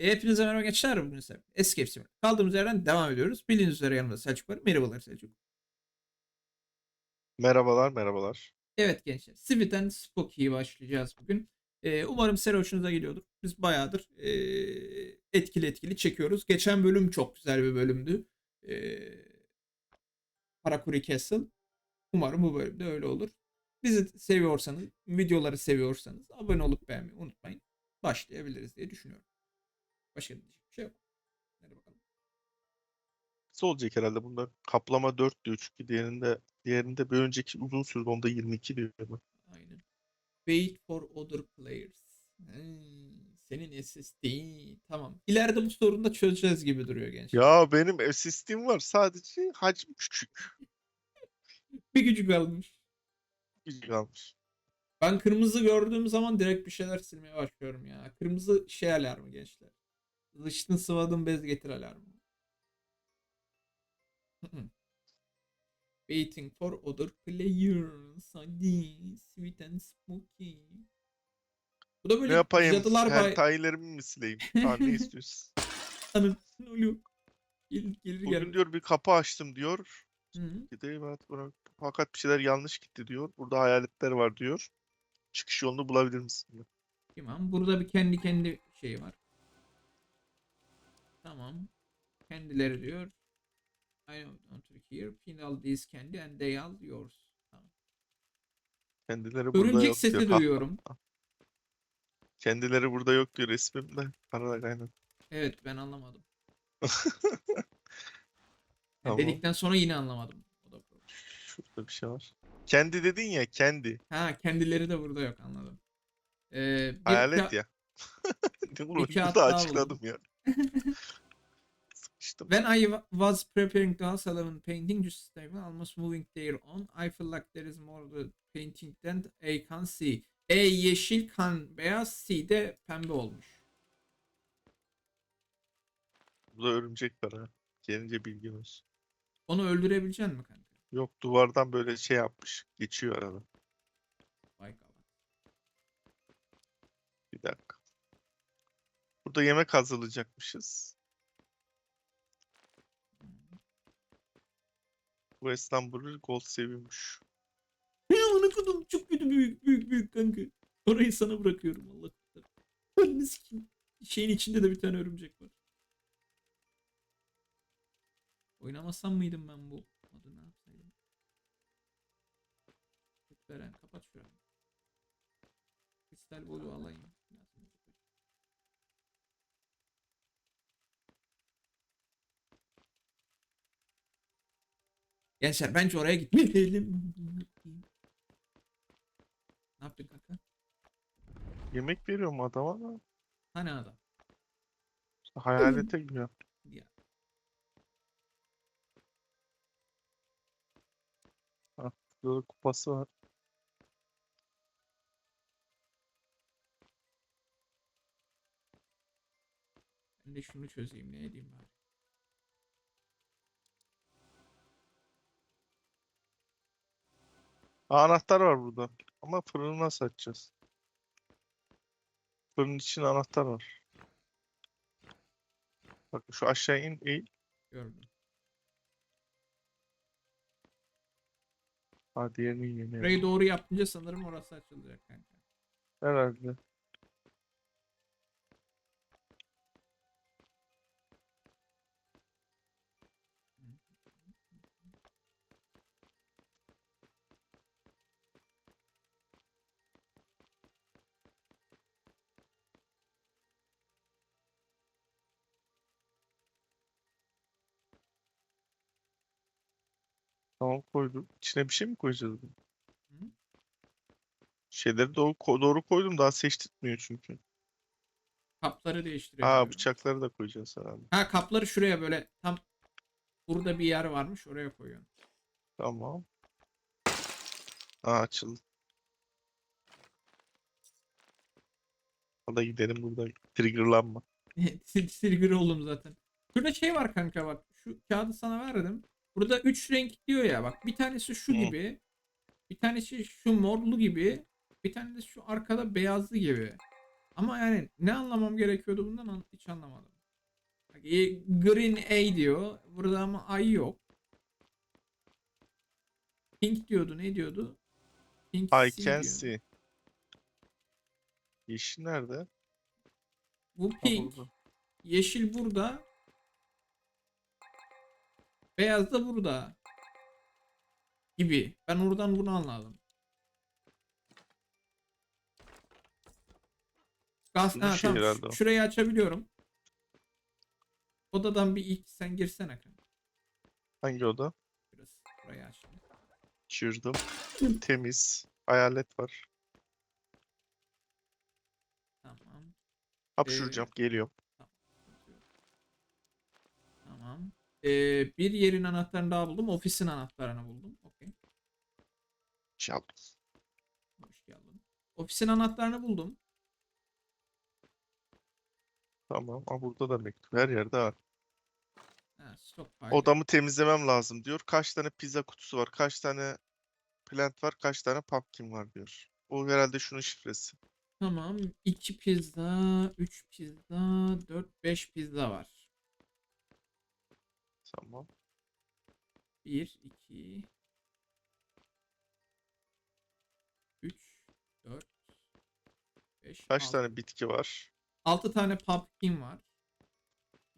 E, hepinize merhaba gençler. Bugün ise Escape Simulator. Kaldığımız yerden devam ediyoruz. Bildiğiniz üzere yanımda Selçuk var. Merhabalar Selçuk. Merhabalar, merhabalar. Evet gençler. Sweet and Spooky'yi başlayacağız bugün. E, umarım seri hoşunuza gidiyordur. Biz bayağıdır e, etkili etkili çekiyoruz. Geçen bölüm çok güzel bir bölümdü. E, Harakuri Castle. Umarım bu bölümde öyle olur. Bizi seviyorsanız, videoları seviyorsanız abone olup beğenmeyi unutmayın. Başlayabiliriz diye düşünüyorum. Başka bir şey yok. Hadi bakalım. Kısa olacak herhalde bunda. Kaplama 4'tü 3 diğerinde diğerinde bir önceki uzun sürdü onda 22 diyor. Aynen. Wait for other players. Hmm, senin SSD. Tamam. İleride bu sorunu da çözeceğiz gibi duruyor gençler. Ya benim SSD'm var sadece hacmi küçük. Bir gücü kalmış. Küçük kalmış. Ben kırmızı gördüğüm zaman direkt bir şeyler silmeye başlıyorum ya. Kırmızı şey alarmı gençler. Zıştın sıvadın bez getir alarmı. Waiting for other players. Hadi. Sweet and spooky. Bu da Ne böyle yapayım? cadılar bay... Hentailerimi mi sileyim? Ha, ne istiyorsun? Ne oluyor? Gelir gelir Bugün gelir. diyor bir kapı açtım diyor. Gideyim evet bırak. Fakat bir şeyler yanlış gitti diyor. Burada hayaletler var diyor. Çıkış yolunu bulabilir misin? Tamam. Burada bir kendi kendi şeyi var. Tamam. Kendileri diyor. I here. Pin all these candy and they all yours. Tamam. Kendileri burada Örümcek yok sesi diyor. Duyuyorum. Kendileri burada yok diyor resmimde. Arada kaynadı. Evet ben anlamadım. Tamam. Dedikten sonra yine anlamadım. O da problem. Şurada bir şey var. Kendi dedin ya kendi. Ha kendileri de burada yok anladım. Ee, bir Hayalet ya. Ne bunu da açıkladım ya. Sıkıştım. When I wa- was preparing eleven painting just stable almost moving there on I feel like there is more the painting than I can see. E yeşil kan beyaz C de pembe olmuş. Burada örümcek var ha. Gelince olsun. Onu öldürebilecek mi kanka? Yok duvardan böyle şey yapmış. Geçiyor arada. Vay kalan. Bir dakika. Burada yemek hazırlayacakmışız. Bu İstanbul'u gold seviyormuş. Ya ana kadın çok kötü büyük büyük büyük kanka. Orayı sana bırakıyorum Allah sikeyim. Şeyin içinde de bir tane örümcek var. Oynamasam mıydım ben bu? Adı ne yapsaydım? Lütfen kapat şu an. Kristal boyu alayım. Gençler bence oraya gitmeyelim. Ne yaptın kanka? Yemek veriyor mu adama da? Hani adam? Hayalete gidiyor. Ya. Burada kupası var. Ben de şunu çözeyim ne edeyim bari. Anahtar var burada. Ama fırını nasıl açacağız? Fırın için anahtar var. Bak şu aşağı in eğil. Gördüm. Ha diğerini yeni. Burayı doğru yapınca sanırım orası açılacak kanka. Herhalde. Tamam koydum. İçine bir şey mi koyacağız? Hı? Şeyleri doğru, ko- doğru koydum daha seçtirtmiyor çünkü. Kapları değiştiriyor. Aa bıçakları da koyacağız herhalde. Ha kapları şuraya böyle tam burada bir yer varmış oraya koyuyorsun. Tamam. Aa açıldı. Hadi gidelim buradan. Triggerlanma. Trigger oldum zaten. Şurada şey var kanka bak. Şu kağıdı sana verdim. Burada 3 renk diyor ya bak. Bir tanesi şu gibi. Bir tanesi şu morlu gibi. Bir tanesi şu arkada beyazlı gibi. Ama yani ne anlamam gerekiyordu bundan an- hiç anlamadım. Bak, e, Green A diyor. Burada ama ay yok. Pink diyordu. Ne diyordu? Pink I C can diyor. see. Yeşil nerede? Bu pink. Yeşil burada. Beyaz da burada. Gibi. Ben oradan bunu anladım. Gaz, ha, şey tamam. Şurayı açabiliyorum. Odadan bir ilk sen girsene. kanka. Hangi oda? Biraz burayı açtım. Çırdım. Temiz. Hayalet var. Tamam. Hapşuracağım. Geliyorum. sıkıntı yok. Tamam. Ee, bir yerin anahtarını daha buldum. Ofisin anahtarını buldum. Okey. Çal. Hoş geldin. Ofisin anahtarını buldum. Tamam. Ama burada da mektup. Her yerde var. Ha, stockpile. Odamı temizlemem lazım diyor. Kaç tane pizza kutusu var? Kaç tane plant var? Kaç tane pumpkin var diyor. O herhalde şunun şifresi. Tamam. 2 pizza, 3 pizza, 4, 5 pizza var. Tamam. 1, 2, 3, 4, 5, Kaç 6. tane bitki var? 6 tane pumpkin var. 1,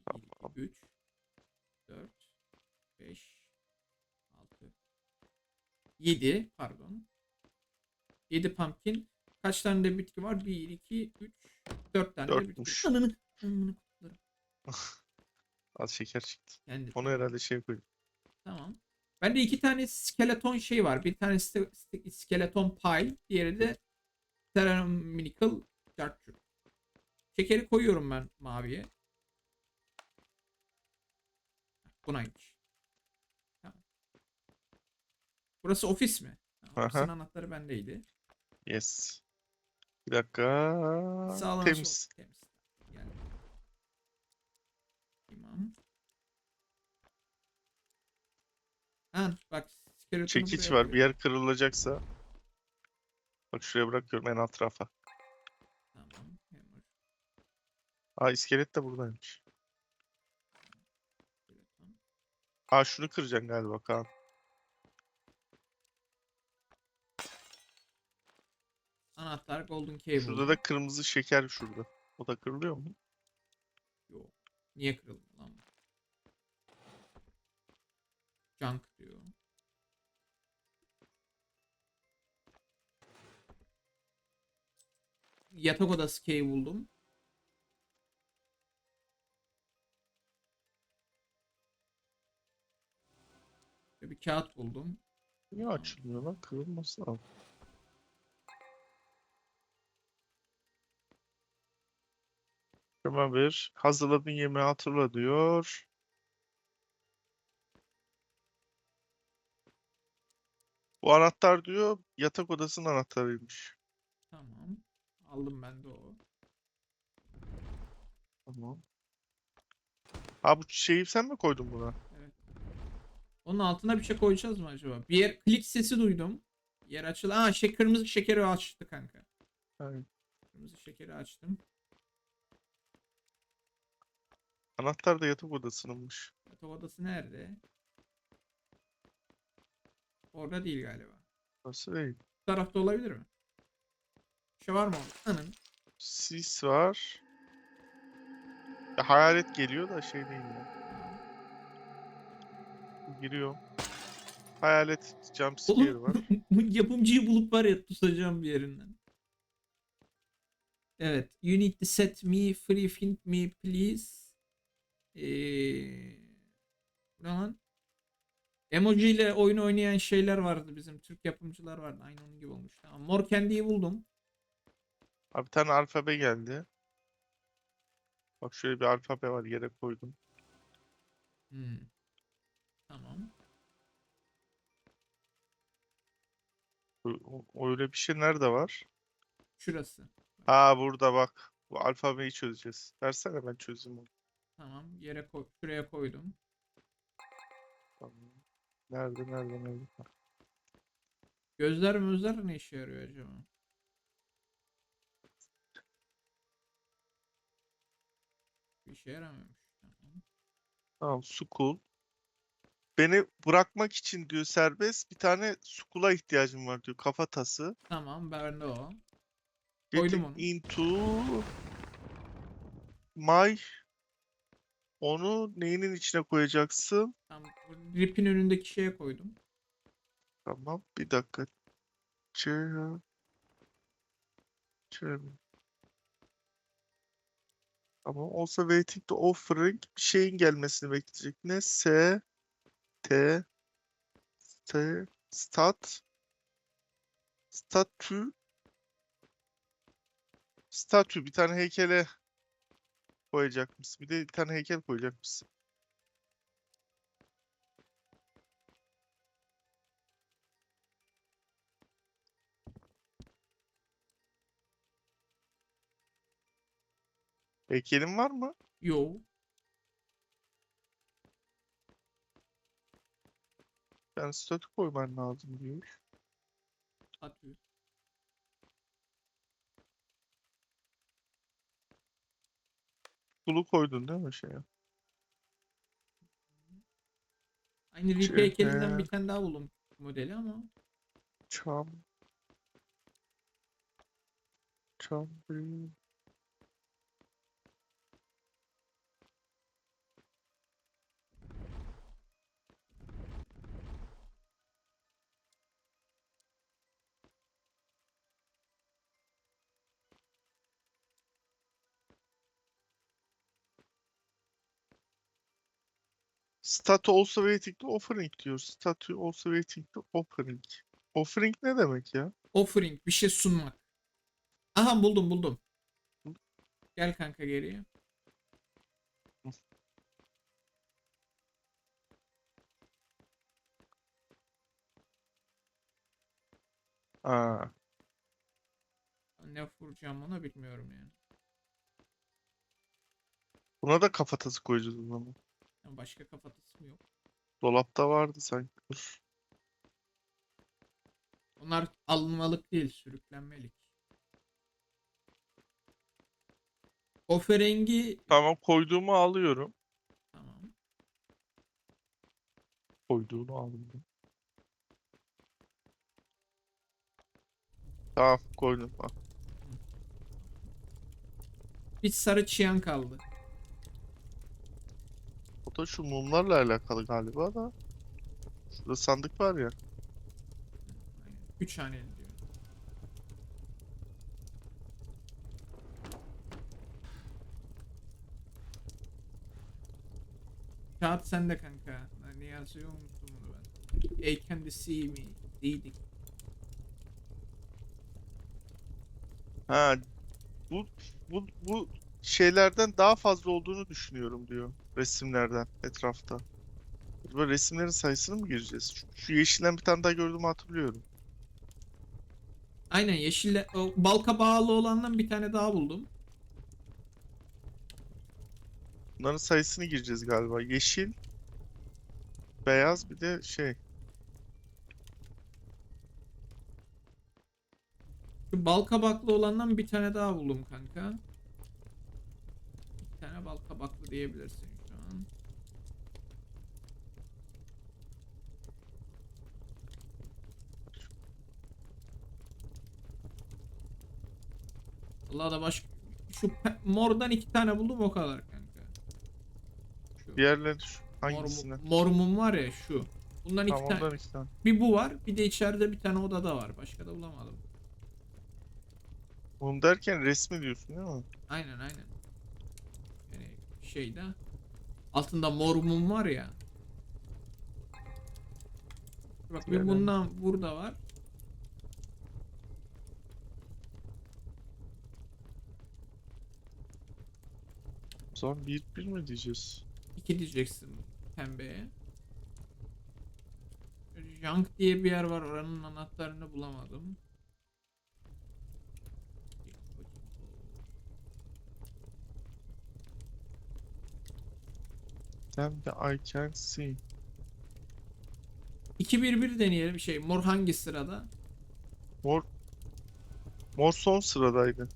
Tamam. 2, 3, 4, 5, 6, 7 pardon. 7 pumpkin. Kaç tane de bitki var? 1, 2, 3, 4 tane de bitki. Dörtmüş. Ananı, ananı kutlarım. Az şeker çıktı. Kendi. Onu herhalde şey koydum. Tamam. Bende iki tane skeleton şey var. Bir tanesi skeleton pile. Diğeri de ceramical charger. Şekeri koyuyorum ben maviye. Bunaymış. Tamam. Burası ofis mi? Ha, Ofisin Aha. anahtarı bendeydi. Yes. Bir dakika. Sağdan Temiz. sol. Temiz. Ha, bak Çekiç var. Bir yer kırılacaksa. Bak şuraya bırakıyorum en alt rafa. Tamam. Aa iskelet de buradaymış. Aa şunu kıracaksın galiba Kaan. Anahtar golden cable. Şurada da kırmızı şeker şurada. O da kırılıyor mu? Yok. Niye kırıldı lan? Junk Yatak odası key buldum. Bir kağıt buldum. Niye açılmıyor lan? Kırılması lazım. Şuna bir. Hazırladığın yemeği hatırla diyor. Bu anahtar diyor yatak odasının anahtarıymış. Aldım ben de o. Tamam. Ha bu şeyi sen mi koydun buna? Evet. Onun altına bir şey koyacağız mı acaba? Bir yer klik sesi duydum. Yer açıldı. Aa şey kırmızı şekeri açtı kanka. Yani Kırmızı şekeri açtım. anahtar da yatak odasınınmış. Yatak odası nerede? Orada değil galiba. Nasıl değil? Bu tarafta olabilir mi? Bir şey var mı orada? Anın. Sis var. Ya hayalet geliyor da şey değil ya. Giriyor. Hayalet jump scare var. Bu yapımcıyı bulup var ya tutacağım bir yerinden. Evet. You need to set me free find me please. Ee, bu ne lan? Emoji ile oyun oynayan şeyler vardı bizim. Türk yapımcılar vardı. Aynı onun gibi olmuş. Tamam. Mor Candy'yi buldum. Abi bir tane alfabe geldi. Bak şöyle bir alfabe var yere koydum. Hmm. Tamam. O- o- Öyle bir şey nerede var? Şurası. Ha burada bak. Bu alfabeyi çözeceğiz. Versene ben çözeyim onu. Tamam. Yere koy şuraya koydum. Tamam. Nerede nerede nerede? Gözler mözler ne işe yarıyor acaba? Bir işe yaramıyormuş. Tamam. Sukul. Beni bırakmak için diyor serbest. Bir tane Sukul'a ihtiyacım var diyor. Kafatası. Tamam bende o. Koydum onu. into my onu neyinin içine koyacaksın? Tamam. Rip'in önündeki şeye koydum. Tamam. Bir dakika. Chair. Chair. Tamam. Also waiting to offering bir şeyin gelmesini bekleyecek. Ne? S T T stat statü statü bir tane heykele koyacakmışsın. Bir de bir tane heykel koyacakmışsın. Heykelin var mı? Yo. Yani statü koyman lazım diyor. Atıyor. Kulu koydun değil mi şeye? Aynı Şey, heykelinden bir tane daha buldum modeli ama. Çam. Çam. Statue also waiting to offering diyor. Statue also waiting to offering. Offering ne demek ya? Offering bir şey sunmak. Aha buldum buldum. Gel kanka geriye. Aa, Ne vuracağım ona bilmiyorum yani. buna da kafatası koyacağız o zaman. Başka kafatası mı yok? Dolapta vardı sanki. Onlar alınmalık değil, sürüklenmelik. Offering'i Tamam koyduğumu alıyorum. tamam. Koyduğunu aldım. Tamam koydum. Bak. Bir sarı çiyan kaldı. O da şu mumlarla alakalı galiba da. Şurada sandık var ya. Aynen. Üç haneli diyor. Kağıt sende kanka. Ne yazıyor unuttum onu ben. They can see me. Dedik. Ha bu bu bu şeylerden daha fazla olduğunu düşünüyorum diyor resimlerden etrafta. Acaba resimlerin sayısını mı gireceğiz? Şu, şu yeşilden bir tane daha gördüğümü hatırlıyorum. Aynen yeşille o balka bağlı olandan bir tane daha buldum. Bunların sayısını gireceğiz galiba. Yeşil, beyaz bir de şey. Şu bal kabaklı olandan bir tane daha buldum kanka. Bir tane bal kabaklı diyebilirsin şu an. Allah da baş şu mordan iki tane buldum o kadar kanka. Şu Diğerleri şu, mor, hangisine? mor mum var ya şu. Bundan iki Tamam tane. iki tane. Bir bu var, bir de içeride bir tane odada var. Başka da bulamadım. Mum derken resmi diyorsun değil mi? Aynen aynen. Yani şeyde altında mor mum var ya. Bak bir bundan burada var. Zaman bir bir mi diyeceğiz? İki diyeceksin pembeye. Junk diye bir yer var. Oranın anahtarını bulamadım. Then the I can see. 2-1-1 deneyelim. Şey mor hangi sırada? Mor Mor son sıradaydı.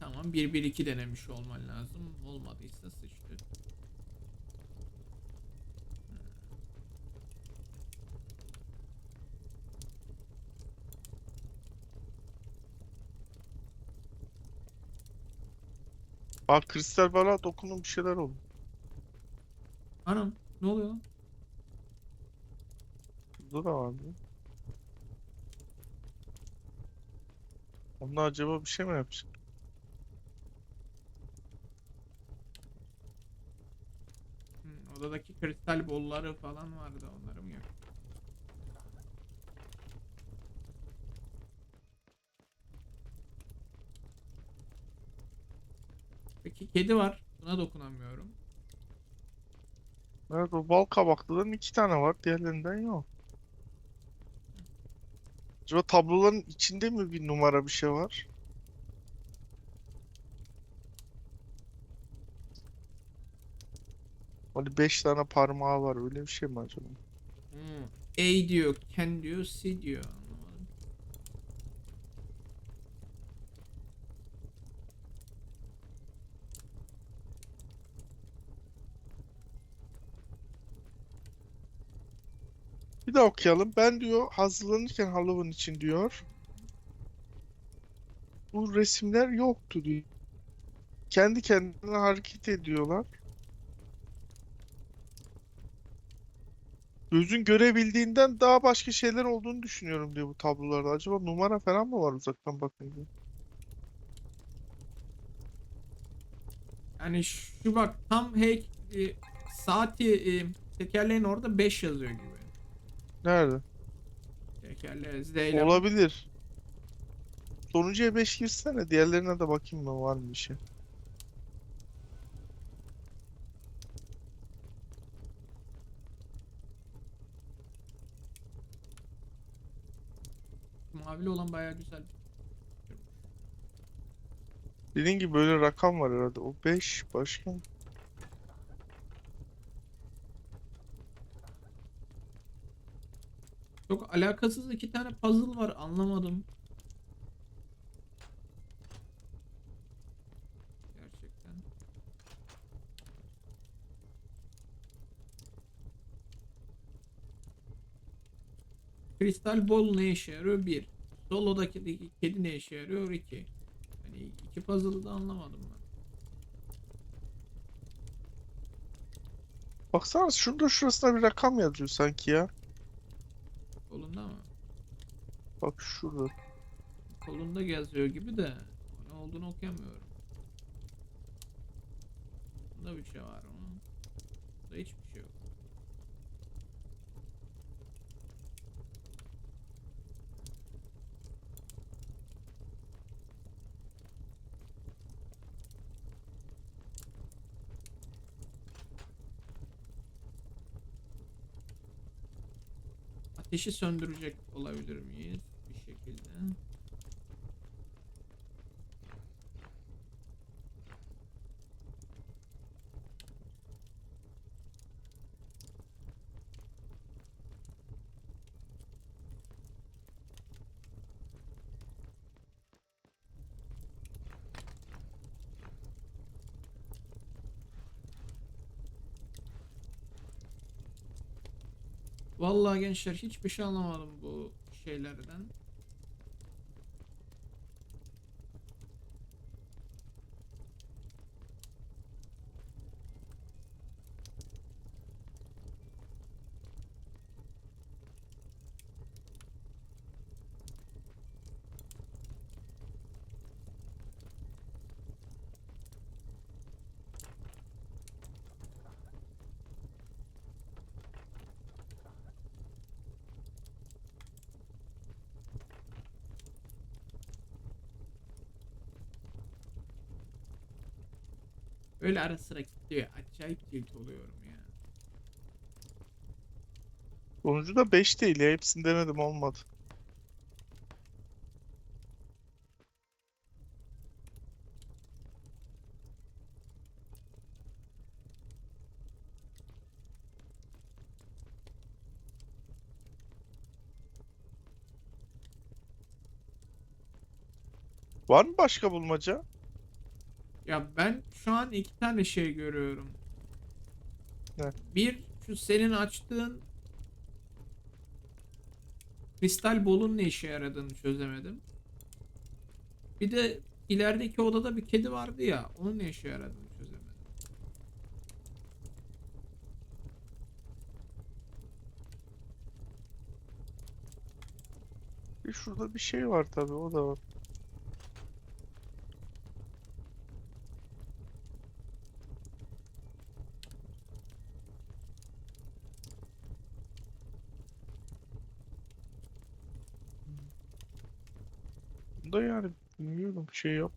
Tamam 1-1-2 denemiş olman lazım olmadıysa sıçtı. Bak kristal bana dokundum bir şeyler oldu. Anam ne oluyor lan? Burada da. Onlar acaba bir şey mi yapacak? Kristal bolları falan vardı onlarım yok. Peki kedi var. Buna dokunamıyorum. Nerede o bal kabaklıların iki tane var. Diğerlerinden yok. Acaba tabloların içinde mi bir numara bir şey var? Hani beş tane parmağı var. Öyle bir şey mi acaba? Hmm. A diyor, Ken diyor, C diyor. Anlamadım. Bir daha okuyalım. Ben diyor hazırlanırken Halloween için diyor. Bu resimler yoktu diyor. Kendi kendine hareket ediyorlar. Gözün görebildiğinden daha başka şeyler olduğunu düşünüyorum diyor bu tablolarda. Acaba numara falan mı var uzaktan bakınca? Yani şu bak tam hey e, saati e, tekerleğin orada 5 yazıyor gibi. Nerede? Tekerleğe Z ile Olabilir. Sonuncuya 5 girsene. Diğerlerine de bakayım ben var mı bir şey. Mavili olan bayağı güzel. Dediğin gibi böyle rakam var herhalde. O 5 başka. Çok alakasız iki tane puzzle var anlamadım. Gerçekten. Kristal bol ne işe yarıyor? Bir. Solo'daki kedi ne işe yarıyor? İki. Hani iki puzzle'ı da anlamadım ben. Baksana şurada şurasına bir rakam yazıyor sanki ya. Kolunda mı? Bak şurada. Kolunda yazıyor gibi de ne olduğunu okuyamıyorum. Bunda bir şey var ama. Bunda hiçbir şey yok. Ateşi söndürecek olabilir miyiz bir şekilde? Vallahi gençler hiçbir şey anlamadım bu şeylerden. Öyle ara sıra kilitliyor. Acayip tilt oluyorum ya. Sonucu da 5 değil ya. Hepsini denedim olmadı. Var mı başka bulmaca? Ya ben şu an iki tane şey görüyorum. Ne? Bir şu senin açtığın kristal bolun ne işe yaradığını çözemedim. Bir de ilerideki odada bir kedi vardı ya. Onun ne işe yaradığını çözemedim. Bir şurada bir şey var tabii o da var. Bunda yani bilmiyorum şey yap.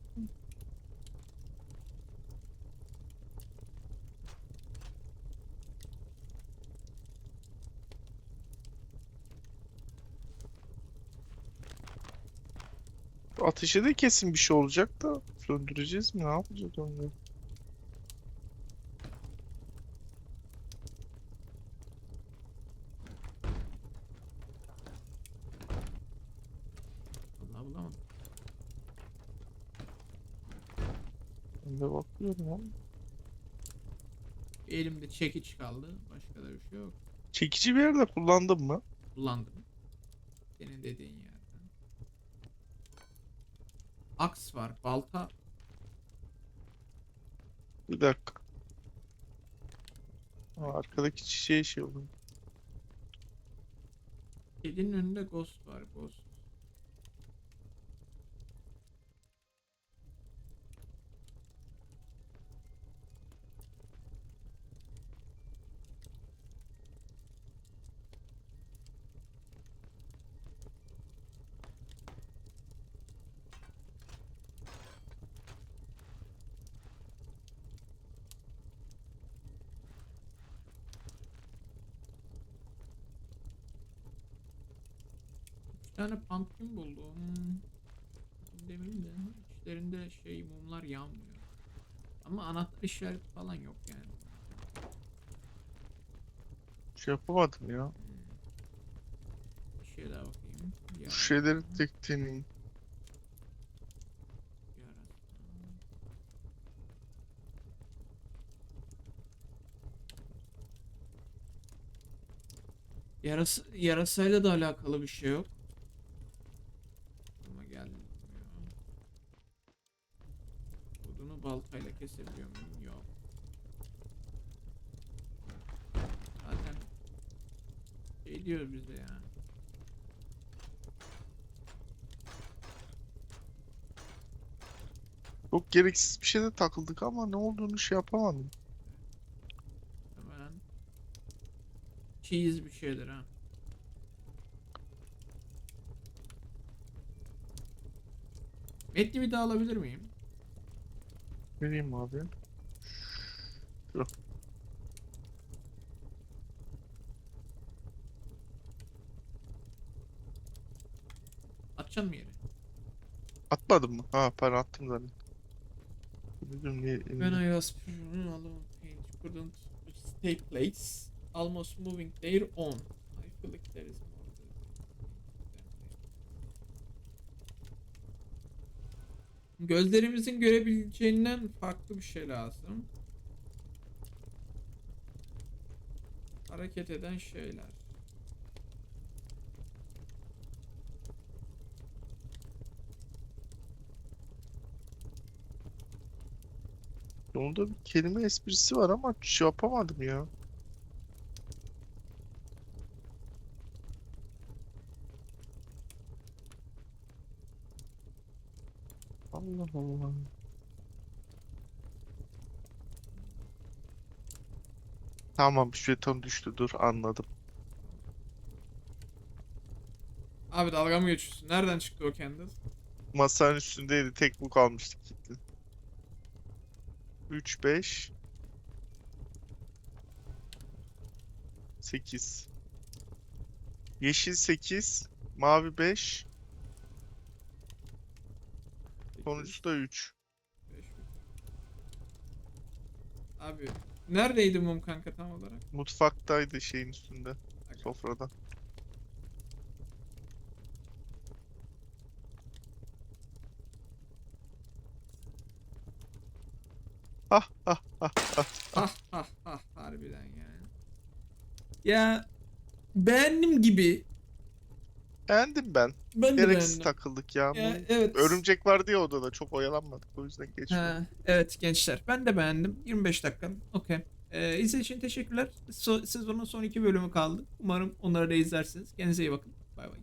Ateşe de kesin bir şey olacak da söndüreceğiz mi? Ne yapacağız onu? Vallahi bulamadım. Ben ama. Elimde çekiç kaldı. Başka da bir şey yok. Çekici bir yerde kullandın mı? Kullandım. Senin dediğin yerde. Aks var. Balta. Bir dakika. Aa, arkadaki çiçeğe şey oluyor. Kedinin önünde ghost var. Ghost. Tane pumpkin buldum. Demeyeyim de içlerinde şey mumlar yanmıyor. Ama anahtar işareti falan yok yani. Şey yapamadım ya. Hmm. Bir şey daha bakayım. Şu şeyleri tek. Yarasa. Yarasa, yarasayla da alakalı bir şey yok. Kesebiliyor muyum? Yok. Zaten şey diyor bize ya. Çok gereksiz bir şeyde takıldık ama ne olduğunu şey yapamadım. Hemen cheese bir şeyler ha. Metni bir daha alabilir miyim? Vereyim abi. Atacaksın mı yere? Atmadım mı? Ha ben attım zaten. Dedim niye When I was alone paint couldn't stay place almost moving their own. I feel like there is more to it. Gözlerimizin görebileceğinden farklı bir şey lazım. Hareket eden şeyler. Onda bir kelime esprisi var ama şey yapamadım ya. Allah. Tamam jeton düştü dur anladım. Abi dalga mı geçiyorsun? Nereden çıktı o candle? Masanın üstündeydi tek bu kalmıştı kilitli. 3 5 8 Yeşil 8 Mavi 5 Sonuncusu da 3 Beş mi? Abi neredeydi mum kanka tam olarak? Mutfaktaydı şeyin üstünde Aga. Sofrada Ah ah ah ah Ah ah ah harbiden yani. Ya beğendim gibi Beğendim ben. Ben de Gereksiz beğendim. takıldık ya. Ya, evet. Örümcek vardı ya odada çok oyalanmadık o yüzden geçmiyor. Ha, evet gençler. Ben de beğendim. 25 dakika. Okey. Ee, izlediğiniz için teşekkürler. So- sezonun son iki bölümü kaldı. Umarım onları da izlersiniz. Kendinize iyi bakın. Bay bay.